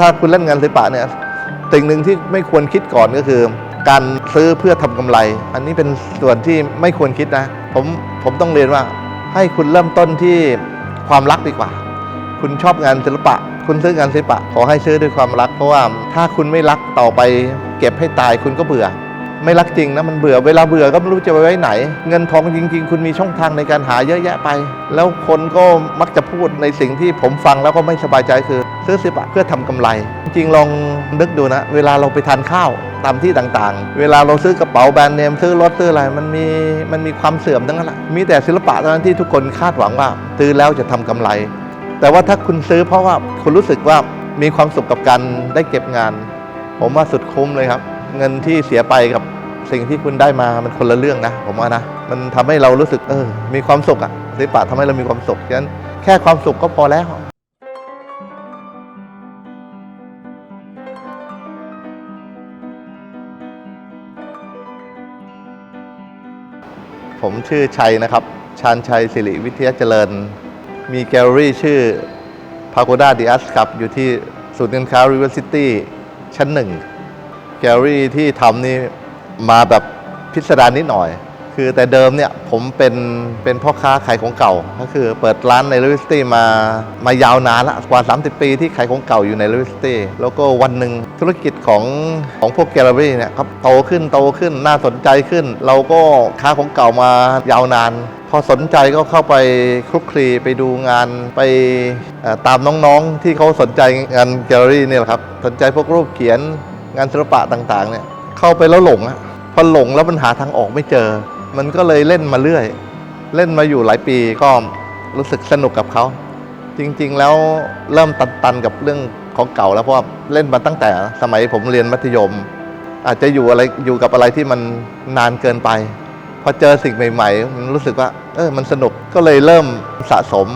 ถ้าคุณเล่นงานศิลปะเนี่ยสิ่งหนึ่งที่ไม่ควรคิดก่อนก็คือ การซื้อเพื่อทำกำไร อันนี้เป็นส่วนที่ไม่ควรคิดนะ ผมผมต้องเรียนว่า ให้คุณเริ่มต้นที่ความรักดีกว่า คุณชอบงานศิลปะ คุณซื้องานศิลปะ ขอให้ซื้อด้วยความรัก เพราะว่าถ้าคุณไม่รักต่อไป เก็บให้ตายคุณก็เบื่อ ไม่รักจริงนะมันเบื่อเวลาเบื่อก็ไม่รู้จะไปไว้ไหน เงินทองจริง ๆ คุณมีช่องทางในการหาเยอะแยะไป แล้วคนก็มักจะพูดในสิ่งที่ผมฟังแล้วก็ไม่สบายใจคือ ซื้อศิลปะเพื่อทำกำไร จริงลองนึกดูนะ เวลาเราไปทานข้าวตามที่ต่างๆ เวลาเราซื้อกระเป๋าแบรนด์เนมซื้อรถซื้ออะไรมันมีมันมีความเสื่อมทั้งนั้นแหละมีแต่ศิลปะเท่านั้นที่ทุกคนคาดหวังว่า ซื้อแล้วจะทำกำไร แต่ว่าถ้าคุณซื้อเพราะว่าคุณรู้สึกว่ามีความสุขกับการได้เก็บงาน ผมว่าสุดคุ้มเลยครับ เงินที่เสียไปกับสิ่งที่คุณได้มามันคนละเรื่องนะ ผมว่านะ มันทำให้เรารู้สึกเออ มีความสุขอะศิลปะทำให้เรามีความสุขฉะนั้นแค่ความสุขก็พอแล้วผมชื่อชัยนะครับ ชาญชัยสิริวิทยาเจริญ มีแกลเลอรี่ชื่อ Pagoda d i a s ครับ อยู่ที่ศูนย์การค้า River City ชั้นหนึ่ง แกลเลอรี่ที่ทำนี่มาแบบพิสดารนิดหน่อย คือแต่เดิมเนี่ยผมเป็นเป็นพ่อค้าขายของเก่า ก็คือเปิดร้านใน River City มามายาวนานละกว่า 30 ปีที่ขายของเก่าอยู่ใน River City แล้วก็วันหนึ่งธุรกิจของของพวกแกลเลอรี่เนี่ยครับโตขึ้นโตขึ้นน่าสนใจขึ้น เราก็ค้าของเก่ามายาวนาน พอสนใจก็เข้าไปคลุกคลีไปดูงานไปตามน้องๆที่เขาสนใจงานแกลเลอรี่เนี่ยแหละครับสนใจพวกรูปเขียน งานศิลปะต่างๆเนี่ยเข้าไปแล้วหลงอะพอหลงแล้วมันหาทางออกไม่เจอ มันก็เลยเล่นมาเรื่อย เล่นมาอยู่หลายปีก็รู้สึกสนุกกับเขา จริงๆแล้วเริ่มตันๆกับเรื่องของเก่าแล้วเพราะเล่นมาตั้งแต่สมัยผมเรียนมัธยม อาจจะอยู่อะไรอยู่กับอะไรที่มันนานเกินไปพอเจอสิ่งใหม่ ๆ มันรู้สึกว่า เออมันสนุกก็เลยเริ่มสะสม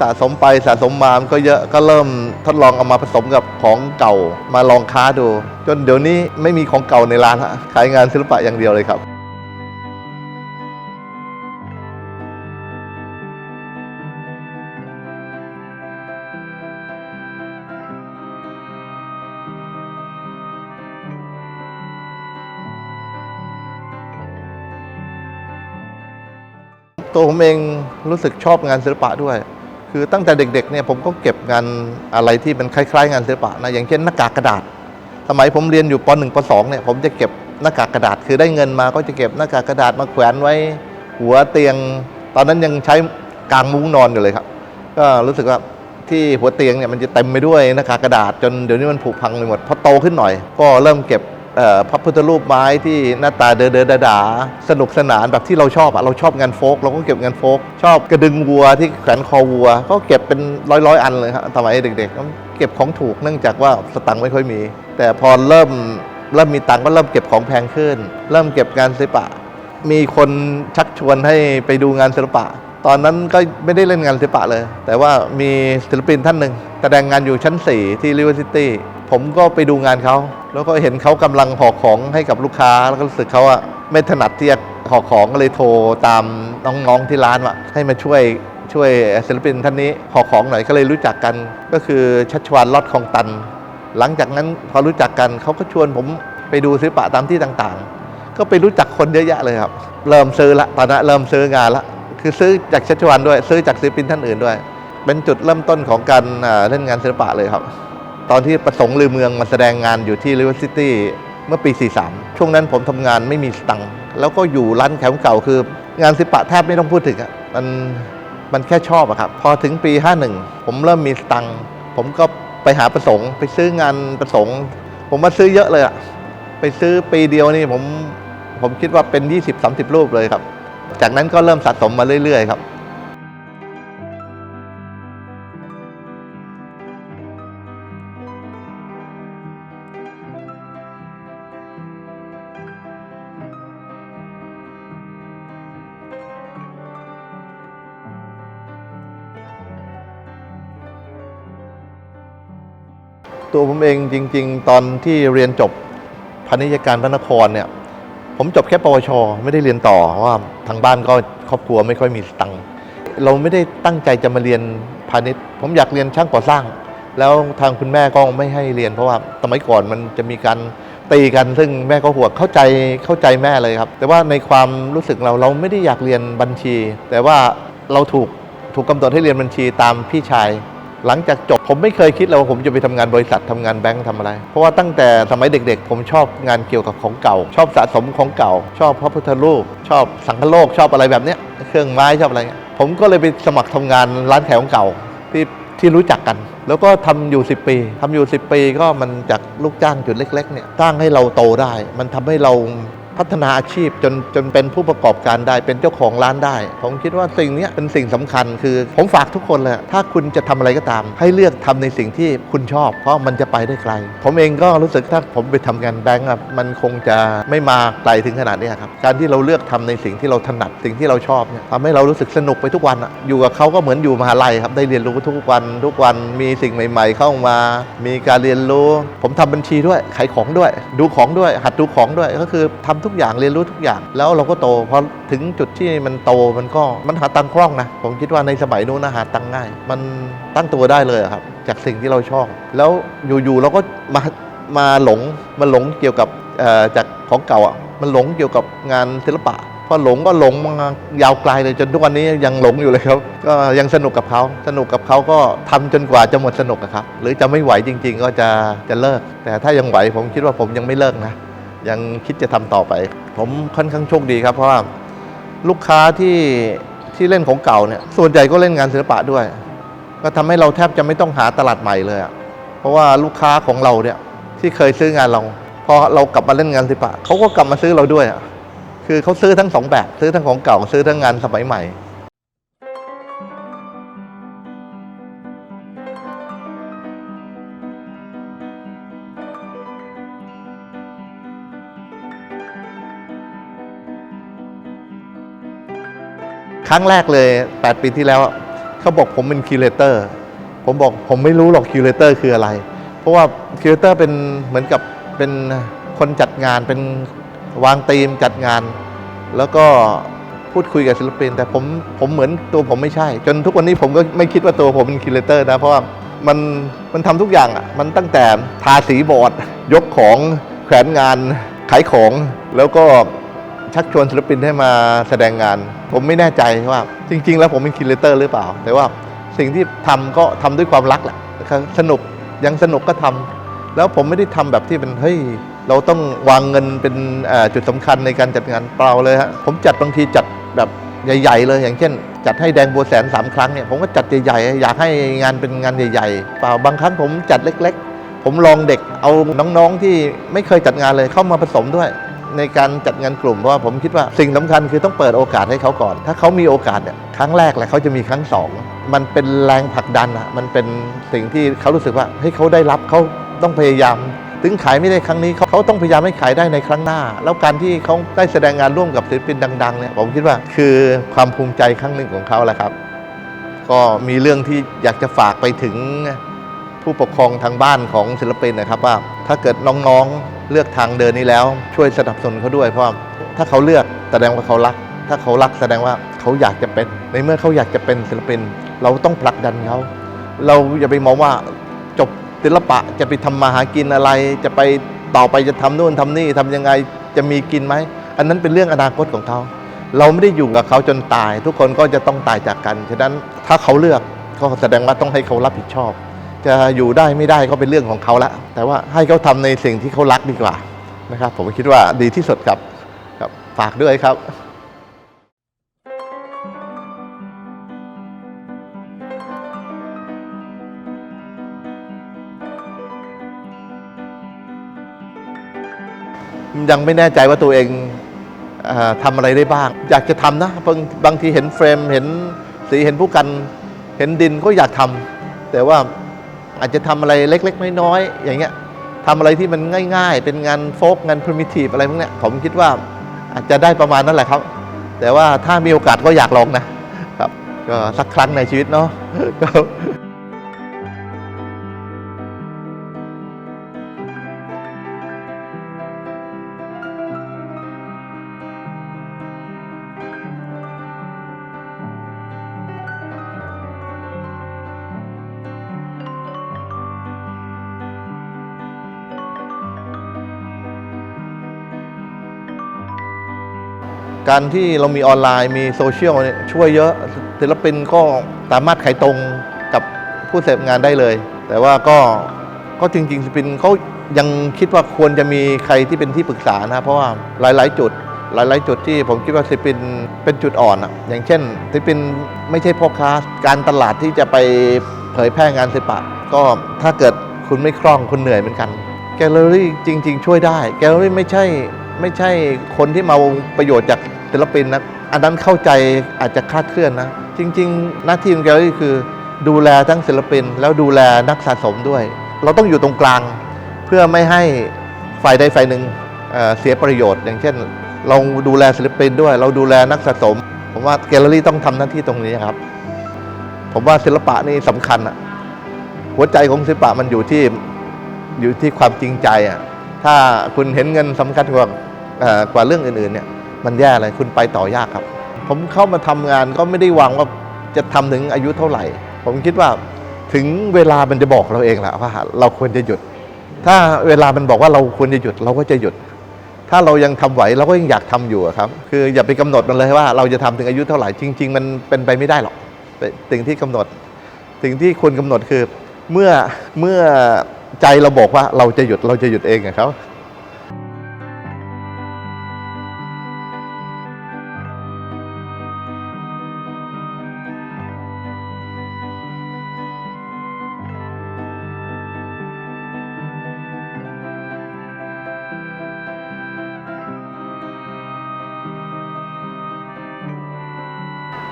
สะสมไปสะสมมามันก็เยอะก็เริ่มทดลองเอามาผสมกับของเก่ามาลองค้าดู จนเดี๋ยวนี้ไม่มีของเก่าในร้านฮะขายงานศิลปะอย่างเดียวเลยครับตัวผมเองรู้สึกชอบงานศิลปะด้วย คือตั้งแต่เด็กๆเนี่ยผมก็เก็บงานอะไรที่มันคล้ายๆ งานศิลปะนะอย่างเช่นหน้ากากกระดาษ สมัยผมเรียนอยู่ป .1 ป .2 เนี่ยผมจะเก็บหน้ากากกระดาษ คือได้เงินมาก็จะเก็บหน้ากากกระดาษมาแขวนไว้ หัวเตียง ตอนนั้นยังใช้กางมุ้งนอนอยู่เลยครับ ก็รู้สึกว่าที่หัวเตียงเนี่ยมันจะเต็มไปด้วยหน้ากากกระดาษจนเดี๋ยวนี้มันผุพังไปหมดพอโตขึ้นหน่อย ก็เริ่มเก็บ พระพุทธรูปไม้ที่หน้าตาเดอเดอดาดาสนุกสนานแบบที่เราชอบอะเราชอบงานโฟกเราก็เก็บงานโฟก ชอบกระดึงวัวที่แขวนคอวัว ก็เก็บเป็นร้อยร้อยๆอันเลยครับสมัยเด็กๆเก็บของถูกเนื่องจากว่าสตังค์ไม่ค่อยมี แต่พอเริ่มเริ่มมีตังค์ก็เริ่มเก็บของแพงขึ้น เริ่มเก็บงานศิลปะ มีคนชักชวนให้ไปดูงานศิลปะ ตอนนั้นก็ไม่ได้เล่นงานศิลปะเลย แต่ว่ามีศิลปินท่านหนึ่งแสดงงานอยู่ชั้น 4 ที่ริเวอร์ซิตี้ผมก็ไปดูงานเขา แล้วก็เห็นเขากำลังห่อของให้กับลูกค้า แล้วก็รู้สึกเขาอะไม่ถนัดที่จะห่อของก็เลยโทรตามน้องๆที่ร้านว่าให้มาช่วยช่วยศิลปินท่านนี้ห่อของหน่อยก็เลยรู้จักกัน ก็คือชัชวานลอดคองตัน หลังจากนั้นพอรู้จักกันเขาก็ชวนผมไปดูศิลปะตามที่ต่างๆ ก็ไปรู้จักคนเยอะแยะเลยครับ เริ่มซื้อละตอนนั้นเริ่มซื้องานละคือซื้อจากชัชวานด้วย ซื้อจากศิลปินท่านอื่นด้วย เป็นจุดเริ่มต้นของการเล่นงานศิลปะเลยครับ ตอนที่ประสงค์ลือเมืองมาแสดงงานอยู่ที่ River City เมื่อปี 43 ช่วงนั้นผมทำงานไม่มีสตังค์แล้วก็อยู่ร้านแถวเก่าคืองานศิลปะแทบไม่ต้องพูดถึงอะมันมันแค่ชอบอะครับพอถึงปี 51 ผมเริ่มมีสตังค์ผมก็ไปหาประสงค์ ไปซื้องานประสงค์ ผมมาซื้อเยอะเลยอะไปซื้อปีเดียวนี่ผมผมคิดว่าเป็น 20-30 รูปเลยครับ จากนั้นก็เริ่มสะสมมาเรื่อยๆครับ ตัวผมเองจริง ๆ ตอนที่เรียนจบพาณิชยการพระนครเนี่ย ผมจบแค่ปวช ไม่ได้เรียนต่อเพราะว่าทางบ้านก็ครอบครัวไม่ค่อยมีตังค์เราไม่ได้ตั้งใจจะมาเรียนพาณิชย์ผมอยากเรียนช่างก่อสร้าง แล้วทางคุณแม่ก็ไม่ให้เรียนเพราะว่าสมัยก่อนมันจะมีการตีกันซึ่งแม่ก็ห่วงเข้าใจเข้าใจแม่เลยครับ แต่ว่าในความรู้สึกเราเราไม่ได้อยากเรียนบัญชี แต่ว่าเราถูกถูกกำหนดให้เรียนบัญชีตามพี่ชาย หลังจากจบผมไม่เคยคิดเลยว่าผมจะไปทำงานบริษัททำงานแบงค์ทำอะไร เพราะว่าตั้งแต่สมัยเด็กๆ ผมชอบงานเกี่ยวกับของเก่า ชอบสะสมของเก่า ชอบพระพุทธรูป ชอบสังฆโลกชอบอะไรแบบเนี้ยเครื่องไม้ชอบอะไรเงี้ยผมก็เลยไปสมัครทำงานร้านขายของเก่าที่ที่รู้จักกัน แล้วก็ทำอยู่ 10 ปีทำอยู่ 10 ปีก็มันจากลูกจ้างจุดเล็กๆเนี่ยสร้างให้เราโตได้ มันทำให้เรา พัฒนาอาชีพจนจนเป็นผู้ประกอบการได้เป็นเจ้าของร้านได้ ผมคิดว่าสิ่งนี้เป็นสิ่งสำคัญคือ ผมฝากทุกคนเลยถ้าคุณจะทำอะไรก็ตาม ให้เลือกทำในสิ่งที่คุณชอบ เพราะมันจะไปได้ไกล ผมเองก็รู้สึกถ้าผมไปทำงานแบงก์มันคงจะไม่มาไกลถึงขนาดนี้ครับการที่เราเลือกทำในสิ่งที่เราถนัดสิ่งที่เราชอบเนี่ยทำให้เรารู้สึกสนุกไปทุกวันอะอยู่กับเขาก็เหมือนอยู่มหาลัยครับได้เรียนรู้ทุกวันทุกวันมีสิ่งใหม่ ๆ เข้ามา มีการเรียนรู้ ผมทำบัญชีด้วยขายของด้วย ดูของด้วย หัดดูของด้วยก็คือทำทุกกอย่างเรียนรู้ทุกอย่าง แล้วเราก็โตพอถึงจุดที่มันโตมันก็มันหาตังค์คล่องนะ ผมคิดว่าในสมัยนู้นนะหาตังค์ง่าย มันตั้งตัวได้เลยครับ จากสิ่งที่เราชอบ แล้วอยู่ๆเราก็มามาหลงมาหลงเกี่ยวกับเอ่อจากของเก่าอะมันหลงเกี่ยวกับงานศิลปะพอหลงก็หลงมายาวไกลเลยจนทุกวันนี้ยังหลงอยู่เลยครับ ก็ยังสนุกกับเขาสนุกกับเขาก็ทำจนกว่าจะหมดสนุกครับ หรือจะไม่ไหวจริง ๆ ก็จะจะเลิก แต่ถ้ายังไหวผมคิดว่าผมยังไม่เลิกนะ ยังคิดจะทำต่อไป ผมค่อนข้างโชคดีครับ เพราะว่าลูกค้าที่ที่เล่นของเก่าเนี่ยส่วนใหญ่ก็เล่นงานศิลปะด้วย ก็ทำให้เราแทบจะไม่ต้องหาตลาดใหม่เลยเพราะว่าลูกค้าของเราเนี่ยที่เคยซื้องานเราพอเรากลับมาเล่นงานศิลปะเขาก็กลับมาซื้อเราด้วยคือเขาซื้อทั้งสองแบบ ซื้อทั้งของเก่าซื้อทั้งงานสมัยใหม่ ครั้งแรกเลย 8 ปีที่แล้วเขาบอกผมเป็นคิวเลเตอร์ผมบอกผมไม่รู้หรอกคิวเลเตอร์คืออะไร เพราะว่าคิวเลเตอร์เป็นเหมือนกับเป็นคนจัดงานเป็นวางธีมจัดงาน แล้วก็พูดคุยกับศิลปิน แต่ผมผมเหมือนตัวผมไม่ใช่ จนทุกวันนี้ผมก็ไม่คิดว่าตัวผมเป็นคิวเลเตอร์นะ เพราะว่ามันมันทำทุกอย่างอะมันตั้งแต่ทาสีบอร์ดยกของแขวนงานขายของแล้วก็ ชักชวนศิลปินให้มาแสดงงาน ผมไม่แน่ใจว่าจริง ๆ แล้วผมเป็นคิเลเตอร์หรือเปล่า แต่ว่าสิ่งที่ทำก็ทำด้วยความรักแหละสนุกยังสนุกก็ทำแล้วผมไม่ได้ทำแบบที่เป็นเฮ้ยเราต้องวางเงินเป็นจุดสำคัญในการจัดงานเปล่าเลยฮะผมจัดบางทีจัดแบบใหญ่ ๆ เลยอย่างเช่น จัดให้แดงบัวแสนสามครั้งเนี่ยผมก็จัดใหญ่ๆอยากให้งานเป็นงานใหญ่ๆเปล่าบางครั้งผมจัดเล็ก ๆ ผมลองเด็กเอาน้องๆที่ไม่เคยจัดงานเลยเข้ามาผสมด้วย ในการจัดงานกลุ่มเพราะว่าผมคิดว่าสิ่งสำคัญคือต้องเปิดโอกาสให้เขาก่อน ถ้าเขามีโอกาสเนี่ยครั้งแรกแหละเขาจะมีครั้งสองมันเป็นแรงผลักดันอะมันเป็นสิ่งที่เขารู้สึกว่าเฮ้เขาได้รับเขาต้องพยายาม ถึงขายไม่ได้ครั้งนี้เขาเขาต้องพยายามให้ขายได้ในครั้งหน้า แล้วการที่เขาได้แสดงงานร่วมกับศิลปินดังๆเนี่ยผมคิดว่าคือความภูมิใจครั้งหนึ่งของเขาแหละครับ ก็มีเรื่องที่อยากจะฝากไปถึง ผู้ปกครองทางบ้านของศิลปินนะครับว่า ถ้าเกิดน้องๆเลือกทางเดินนี้แล้ว ช่วยสนับสนุนเขาด้วยเพราะถ้าเขาเลือกแสดงว่าเขารัก ถ้าเขารักแสดงว่าเขาอยากจะเป็น ในเมื่อเขาอยากจะเป็นศิลปิน เราต้องผลักดันเขาเราอย่าไปมองว่าจบศิลปะจะไปทำมาหากินอะไร จะไปต่อไปจะทำนู่นทำนี่ทำยังไงจะมีกินไหมอันนั้นเป็นเรื่องอนาคตของเขาเราไม่ได้อยู่กับเขาจนตาย ทุกคนก็จะต้องตายจากกันฉะนั้นถ้าเขาเลือกก็แสดงว่าต้องให้เขารับผิดชอบ จะอยู่ได้ไม่ได้ก็เป็นเรื่องของเขาละแต่ว่าให้เขาทำในสิ่งที่เขารักดีกว่านะครับ ผมคิดว่าดีที่สุดครับครับฝากด้วยครับยังไม่แน่ใจว่าตัวเองอทำอะไรได้บ้าง อยากจะทำนะบางบางทีเห็นเฟรมเห็นสีเห็นผู้กัน เห็นดินก็อยากทำ แต่ว่า อาจจะทำอะไรเล็ก ๆ น้อยๆอย่างเงี้ยทำอะไรที่มันง่าย ๆ เป็นงานโฟกงานพรมิทีฟอะไรพวกเนี้ยผมคิดว่าอาจจะได้ประมาณนั้นแหละครับ แต่ว่าถ้ามีโอกาสก็อยากลองนะครับก็สักครั้งในชีวิตเนาะ การที่เรามีออนไลน์มีโซเชียลช่วยเยอะศิลปินก็สามารถขายตรงกับผู้เสพงานได้เลย แต่ว่าก็ก็จริงๆศิลปินเขายังคิดว่าควรจะมีใครที่เป็นที่ปรึกษานะเพราะว่าหลาย ๆ จุดหลาย ๆ จุดที่ผมคิดว่าศิลปินเป็นจุดอ่อนอะอย่างเช่นศิลปินไม่ใช่พ่อค้าการตลาดที่จะไปเผยแพร่งานศิลปะ ก็ถ้าเกิดคุณไม่คล่องคุณเหนื่อยเหมือนกัน แกลเลอรี่จริง ๆ ช่วยได้ แกลเลอรี่ไม่ใช่ไม่ใช่คนที่มาประโยชน์จาก ศิลปินนะอันนั้นเข้าใจอาจจะคลาดเคลื่อนนะ จริง ๆ หน้าที่ของแกลลี่คือ ดูแลทั้งศิลปิน แล้วดูแลนักสะสมด้วย เราต้องอยู่ตรงกลาง เพื่อไม่ให้ฝ่ายใดฝ่ายหนึ่งเเสียประโยชน์ อย่างเช่น เราดูแลศิลปินด้วย เราดูแลนักสะสม ผมว่าแกลเลอรี่ต้องทำหน้าที่ตรงนี้ครับ ผมว่าศิลปะนี่สำคัญอะหัวใจของศิลปะมันอยู่ที่อยู่ที่ความจริงใจอะถ้าคุณเห็นเงินสำคัญกว่ากว่าเรื่องอื่นๆเนี่ย มันแย่เลยคุณไปต่อยากครับ ผมเข้ามาทำงานก็ไม่ได้วังว่าจะทำถึงอายุเท่าไหร่ ผมคิดว่าถึงเวลามันจะบอกเราเองแหละว่าเราควรจะหยุด ถ้าเวลามันบอกว่าเราควรจะหยุดเราก็จะหยุด ถ้าเรายังทำไหวเราก็ยังอยากทำอยู่ครับ คืออย่าไปกำหนดมันเลยว่าเราจะทำถึงอายุเท่าไหร่จริง ๆ มันเป็นไปไม่ได้หรอกสิ่งที่กำหนดสิ่งที่ควรกำหนดคือเมื่อเมื่อใจเราบอกว่าเราจะหยุดเราจะหยุดเองอะครับ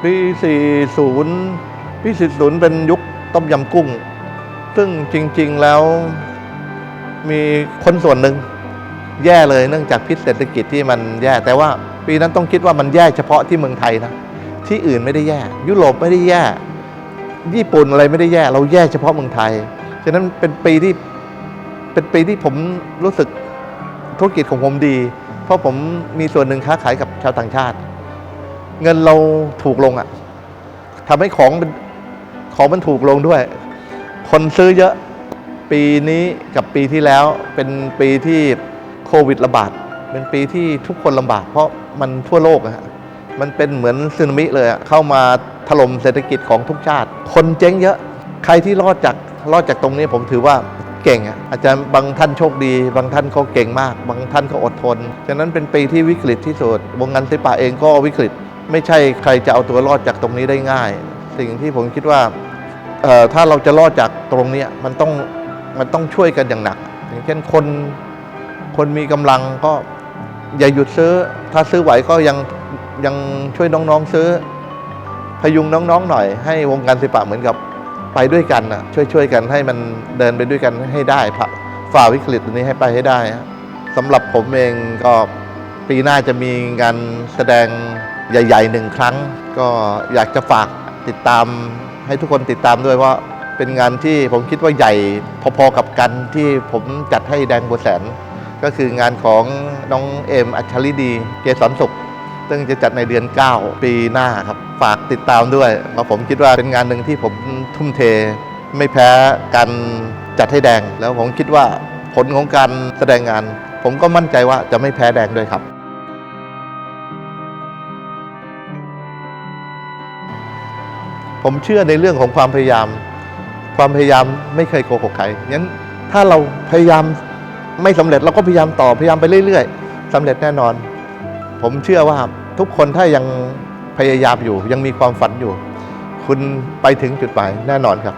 ปี 40 ปี 40 เป็นยุคต้มยำกุ้ง ซึ่งจริง ๆ แล้วมีคนส่วนหนึ่งแย่เลยเนื่องจากพิษเศรษฐกิจที่มันแย่ แต่ว่าปีนั้นต้องคิดว่ามันแย่เฉพาะที่เมืองไทยนะ ที่อื่นไม่ได้แย่ ยุโรปไม่ได้แย่ ญี่ปุ่นอะไรไม่ได้แย่ เราแย่เฉพาะเมืองไทย ฉะนั้นเป็นปีที่เป็นปีที่ผมรู้สึกธุรกิจของผมดี เพราะผมมีส่วนหนึ่งค้าขายกับชาวต่างชาติ เงินเราถูกลงอะ่ะทำให้ของมันของมันถูกลงด้วย คนซื้อเยอะปีนี้กับปีที่แล้วเป็นปีที่โควิดระบาด เป็นปีที่ทุกคนลำบาก เพราะมันทั่วโลกอะมันเป็นเหมือนสึนามิเลยอะเข้ามาถล่มเศรษฐกิจของทุกชาติ คนเจ๊งเยอะ ใครที่รอดจากรอดจากตรงนี้ผมถือว่าเก่งอะอาจจะบางท่านโชคดี บางท่านเขาเก่งมาก บางท่านเขาอดทน ฉะนั้นเป็นปีที่วิกฤตที่สุด วงการศิลปะเองก็วิกฤต ไม่ใช่ใครจะเอาตัวรอดจากตรงนี้ได้ง่าย สิ่งที่ผมคิดว่าถ้าเราจะรอดจากตรงนี้มันต้องมันต้องช่วยกันอย่างหนัก อย่างเช่นคนคนมีกำลังก็อย่าหยุดซื้อ ถ้าซื้อไหวก็ยังยังช่วยน้องๆซื้อ พยุงน้องๆหน่อย ให้วงการศิลปะเหมือนกับไปด้วยกันนะช่วยช่วยๆกันให้มันเดินไปด้วยกันให้ได้ฝ่าวิกฤตตัวนี้ให้ไปให้ได้สำหรับผมเองก็ปีหน้าจะมีงานแสดง ใหญ่ๆหนึ่งครั้ง ก็อยากจะฝากติดตามให้ทุกคนติดตามด้วยว่าเป็นงานที่ผมคิดว่าใหญ่พอๆกับกันที่ผมจัดให้แดงบัวแสน ก็คืองานของน้องเอมอัชริดี เกษรสุข ซึ่งจะจัดในเดือน 9 ปีหน้าครับ ฝากติดตามด้วยเพราะผมคิดว่าเป็นงานหนึ่งที่ผมทุ่มเท ไม่แพ้การจัดให้แดง แล้วผมคิดว่าผลของการแสดงงาน ผมก็มั่นใจว่าจะไม่แพ้แดงด้วยครับ ผมเชื่อในเรื่องของความพยายาม ความพยายามไม่เคยโกหกใครงั้นถ้าเราพยายามไม่สำเร็จเราก็พยายามต่อพยายามไปเรื่อยๆสำเร็จแน่นอน ผมเชื่อว่าทุกคนถ้ายังพยายามอยู่ ยังมีความฝันอยู่ คุณไปถึงจุดหมายแน่นอนครับ